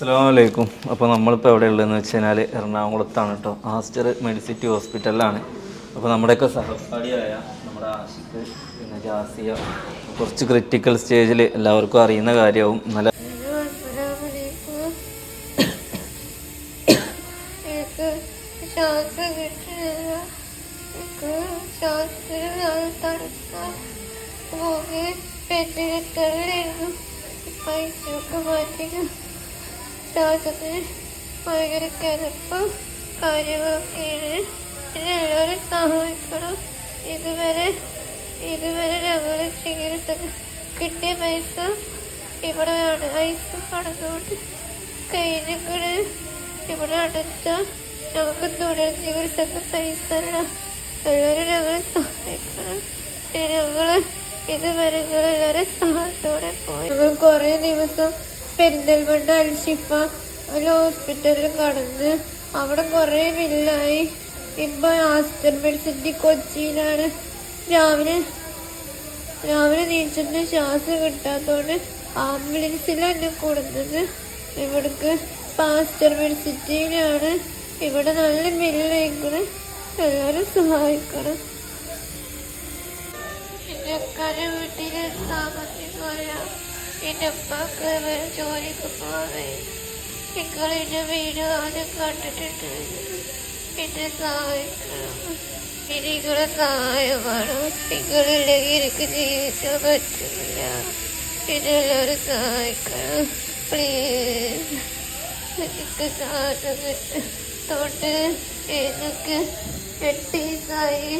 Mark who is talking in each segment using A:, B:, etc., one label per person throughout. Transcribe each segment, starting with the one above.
A: അസ്സാമലൈക്കും അപ്പോൾ നമ്മളിപ്പോൾ എവിടെ ഉള്ളതെന്ന് വെച്ച് കഴിഞ്ഞാൽ എറണാകുളത്താണ് കേട്ടോ ആസ്റ്റർ മെഡിസിറ്റി ഹോസ്പിറ്റലിലാണ്. അപ്പോൾ നമ്മുടെയൊക്കെ സഹപാഠിയായ നമ്മുടെ ആഷിക്ക് പിന്നെ ജാസിയ കുറച്ച് ക്രിറ്റിക്കൽ സ്റ്റേജിൽ എല്ലാവർക്കും അറിയുന്ന കാര്യവും നല്ല
B: Thank you. ശ്വാസത്തിന് ഭയങ്കര കിടപ്പും കാര്യങ്ങളൊക്കെയാണ്. എല്ലാവരും സഹായിക്കണം. ഇതുവരെ ഇതുവരെ ഞങ്ങൾ ചികിത്സ കിട്ടിയ പൈസ ഇവിടെയാണ് ഐസ് കടന്നുകൊണ്ട് കഴിഞ്ഞിട്ട് ഇവിടെ അടച്ച ഞങ്ങൾക്ക് തുടർ ചികിത്സക്ക് പൈസ എല്ലാവരും ഞങ്ങളെ സഹായിക്കണം. ഞങ്ങൾ ഇതുവരെ എല്ലാവരും സഹായത്തോടെ പോയി. ഞങ്ങൾ കുറേ ദിവസം പെരിന്തൽമണ്ണ അൽഷിഫ ഒരു ഹോസ്പിറ്റലിൽ കടന്ന് അവിടെ കുറേ ബില്ലായി ഇപ്പൊ ആസ്റ്റർ മെഡിസിറ്റി കൊച്ചിയിലാണ്. രാവിലെ രാവിലെ നീച്ചിട്ട് ശ്വാസം കിട്ടാത്തോണ്ട് ആംബുലൻസിലാണ് കൊടുത്തത് ഇവിടേക്ക് പാസ്റ്റർ മെഡിസിറ്റിയിലാണ് ഇവിടെ നല്ല ബില്ലേക്കണം എല്ലാവരും സഹായിക്കണം. എക്കാരെ വീട്ടിൽ താമസിക്കുക എന്റെ ഉപ്പാക്ക് ജോലിക്ക് പോവേ നിങ്ങൾ എന്റെ വീട് ആദ്യം കണ്ടിട്ടുണ്ട്. എന്നെ സഹായിക്കണം എനിക്കുള്ള സഹായം വേണം നിങ്ങളില്ലെങ്കിൽ എനിക്ക് ജീവിക്കാൻ പറ്റില്ല എന്നെ എല്ലാവരും സഹായിക്കണം പ്ലീസ് എനിക്ക് ശ്വാസം തൊട്ട് എനിക്ക് എട്ട് ദിവസമായി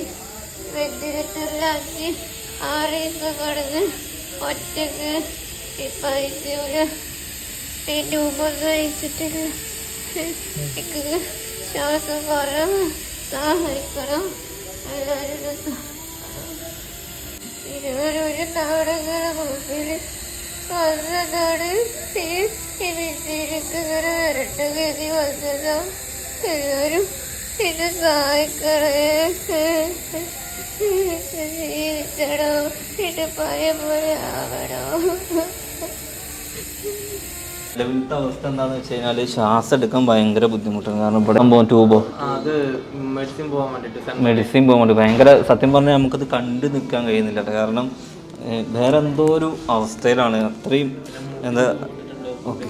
B: വെന്റിലേറ്ററിലാക്കി ആറ് ദിവസം കടന്ന് ഒറ്റയ്ക്ക് ഇപ്പം ഐസിയൂൽ ട്യൂബൊന്നും അയച്ചിട്ടില്ല എനിക്ക് ശ്വാസം കുറവ് സഹായിക്കണം എല്ലാവരും ഇരുവരൊരു നാടകങ്ങളുടെ മുമ്പിൽ വന്നതാണ്. എനിക്ക് വരട്ട ഗതി വന്നതാ. എല്ലാവരും എന്നെ സഹായിക്കണേ. ജീവിച്ചടോ എന്റെ പഴയ പോലെ ആവണോ.
A: നിലവിലത്തെ അവസ്ഥ എന്താണെന്ന് വെച്ച് കഴിഞ്ഞാൽ ശ്വാസം എടുക്കാൻ ഭയങ്കര ബുദ്ധിമുട്ടാണ്. കാരണം ഇവിടെ പോകും ട്യൂബോ
C: അത് മെഡിസിൻ പോകാൻ വേണ്ടിട്ട്
A: മെഡിസിൻ പോകാൻ വേണ്ടി. ഭയങ്കര സത്യം പറഞ്ഞാൽ നമുക്കത് കണ്ടു നിൽക്കാൻ കഴിയുന്നില്ല. കാരണം വേറെ എന്തോ ഒരു അവസ്ഥയിലാണ്. അത്രയും എന്താ ഓക്കെ.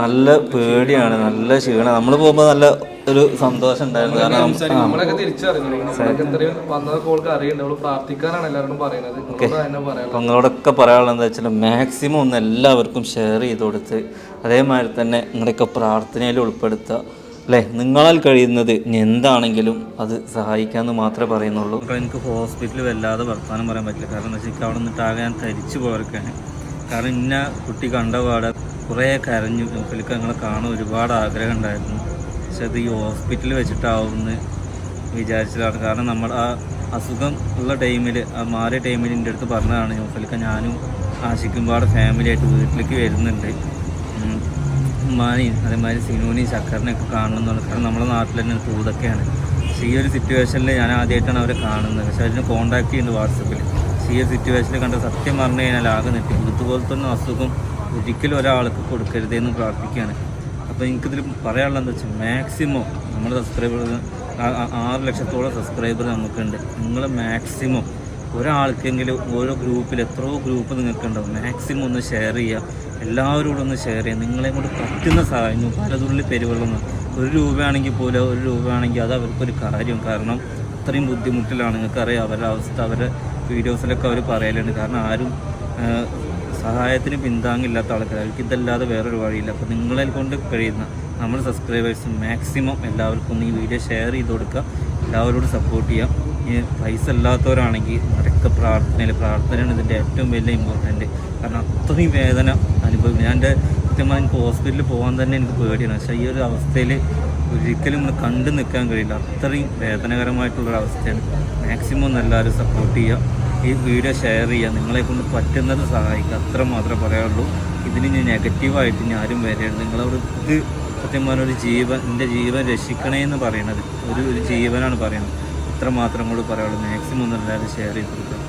A: നല്ല പേടിയാണ് നല്ല ക്ഷീണം. നമ്മൾ പോകുമ്പോൾ നല്ല ഒരു സന്തോഷം ഉണ്ടായിരുന്നു. കാരണം
C: നമ്മളൊക്കെ തിരിച്ചറിഞ്ഞു
A: നിങ്ങളോടൊക്കെ പറയാനുള്ളത് എന്താ വെച്ചാൽ മാക്സിമം ഒന്ന് എല്ലാവർക്കും ഷെയർ ചെയ്ത് കൊടുത്ത് അതേമാതിരി തന്നെ നിങ്ങളുടെയൊക്കെ പ്രാർത്ഥനയിൽ ഉൾപ്പെടുത്തുക. അല്ലേ? നിങ്ങളാൽ കഴിയുന്നത് ഇനി എന്താണെങ്കിലും അത് സഹായിക്കാമെന്ന് മാത്രമേ പറയുന്നുള്ളൂ. എനിക്ക് ഹോസ്പിറ്റലിൽ വല്ലാതെ വർത്തമാനം പറയാൻ പറ്റില്ല. കാരണം എന്താ വെച്ചാൽ അവിടെ നിന്നിട്ട് ആകെ ഞാൻ തരിച്ചു പോർക്കാണ് കാരണം ഇന്ന കുട്ടി കണ്ട പാടെ കുറേ കരഞ്ഞു. എനിക്ക് ഞങ്ങളെ കാണാൻ ഒരുപാട് ആഗ്രഹം ഉണ്ടായിരുന്നു. പക്ഷെ അത് ഈ ഹോസ്പിറ്റലിൽ വെച്ചിട്ടാവുമെന്ന് വിചാരിച്ചതാണ്. കാരണം നമ്മൾ ആ അസുഖം ഉള്ള ടൈമിൽ ആ മാറിയ ടൈമിൽ എന്റെ അടുത്ത് പറഞ്ഞതാണ്. ന്യൂസിലൊക്കെ ഞാനും ഫാമിലി ആയിട്ട് വീട്ടിലേക്ക് വരുന്നുണ്ട്. ഉമ്മാനെയും അതേമാതിരി സിനുവിനെയും ചക്കറിനെയൊക്കെ കാണണമെന്നുള്ളത് കാരണം നമ്മുടെ നാട്ടിൽ തന്നെ തൂതൊക്കെയാണ് പക്ഷേ ഈ ഒരു സിറ്റുവേഷനിൽ ഞാൻ ആദ്യമായിട്ടാണ് അവരെ കാണുന്നത്. പക്ഷേ അതിന് കോൺടാക്ട് ചെയ്യുന്നുണ്ട് വാട്സപ്പിൽ ഈ സിറ്റുവേഷൻ കണ്ട സത്യം പറഞ്ഞു കഴിഞ്ഞാൽ ആകെ നെറ്റി ഇതുപോലത്തെ തന്നെ അസുഖം ഒരിക്കലും ഒരാൾക്ക് കൊടുക്കരുതെന്ന് പ്രാർത്ഥിക്കുകയാണ്. അപ്പോൾ എനിക്കിതിൽ പറയാനുള്ളത് എന്താ വെച്ചാൽ മാക്സിമം നമ്മുടെ സബ്സ്ക്രൈബർ ആറ് ലക്ഷത്തോളം സബ്സ്ക്രൈബർ നമുക്കുണ്ട്. നിങ്ങൾ മാക്സിമം ഒരാൾക്കെങ്കിലും ഓരോ ഗ്രൂപ്പിൽ എത്രയോ ഗ്രൂപ്പ് നിങ്ങൾക്കുണ്ടാവും. മാക്സിമം ഒന്ന് ഷെയർ ചെയ്യുക. എല്ലാവരോടും ഒന്ന് ഷെയർ ചെയ്യുക. നിങ്ങളെ കൊണ്ട് പറ്റുന്ന സഹായം പലതുള്ളി പെരുവെള്ളം ഒരു രൂപയാണെങ്കിൽ പോലും ഒരു രൂപയാണെങ്കിൽ അത് അവർക്കൊരു കാര്യം. കാരണം അത്രയും ബുദ്ധിമുട്ടിലാണ്. നിങ്ങൾക്കറിയാം അവരുടെ അവസ്ഥ. അവരുടെ വീഡിയോസിലൊക്കെ അവർ പറയലുണ്ട്. കാരണം ആരും സഹായത്തിന് പിന്താങ്ങില്ലാത്ത ആൾക്കാർ അവർക്ക് ഇതല്ലാതെ വേറൊരു വഴിയില്ല. അപ്പോൾ നിങ്ങളെ കൊണ്ട് കഴിയുന്ന നമ്മൾ സബ്സ്ക്രൈബേഴ്സ് മാക്സിമം എല്ലാവർക്കും ഈ വീഡിയോ ഷെയർ ചെയ്ത് കൊടുക്കുക. എല്ലാവരോടും സപ്പോർട്ട് ചെയ്യാം. പൈസ ഇല്ലാത്തവരാണെങ്കിൽ അവരൊക്കെ പ്രാർത്ഥനയിൽ പ്രാർത്ഥനയാണ് ഇതിന്റെ ഏറ്റവും വലിയ ഇമ്പോർട്ടന്റ് കാരണം അത്രയും വേദന അനുഭവിക്കും. ഞാൻ എന്റെ കൃത്യമായി എനിക്ക് ഹോസ്പിറ്റലിൽ പോകാൻ തന്നെ എനിക്ക് പേടിയാണ്. പക്ഷേ ഈ ഒരു അവസ്ഥയിൽ ഒരിക്കലും നമ്മൾ കണ്ടു നിൽക്കാൻ കഴിയില്ല. അത്രയും വേദനകരമായിട്ടുള്ള അവസ്ഥയാണ്. മാക്സിമം എല്ലാവരും സപ്പോർട്ട് ചെയ്യുക. ഈ വീഡിയോ ഷെയർ ചെയ്യുക. നിങ്ങളെ കൊണ്ട് പറ്റുന്നത് സഹായിക്കുക. അത്ര മാത്രമേ പറയാനുള്ളൂ. ഇതിന് ഞാൻ നെഗറ്റീവായിട്ട് ഞാനും ആരും വരരുത്. നിങ്ങളോട് ഇത് സത്യം പറഞ്ഞ ഒരു ജീവൻ എന്റെ ജീവൻ രക്ഷിക്കണേ എന്ന് പറയണത്. ഒരു ഒരു ജീവനാണ് പറയുന്നത് ഇത്ര മാത്രം കൂടി പറയാനുള്ളൂ. മാക്സിമം എല്ലാവരും ഷെയർ ചെയ്ത് കൊടുക്കുക.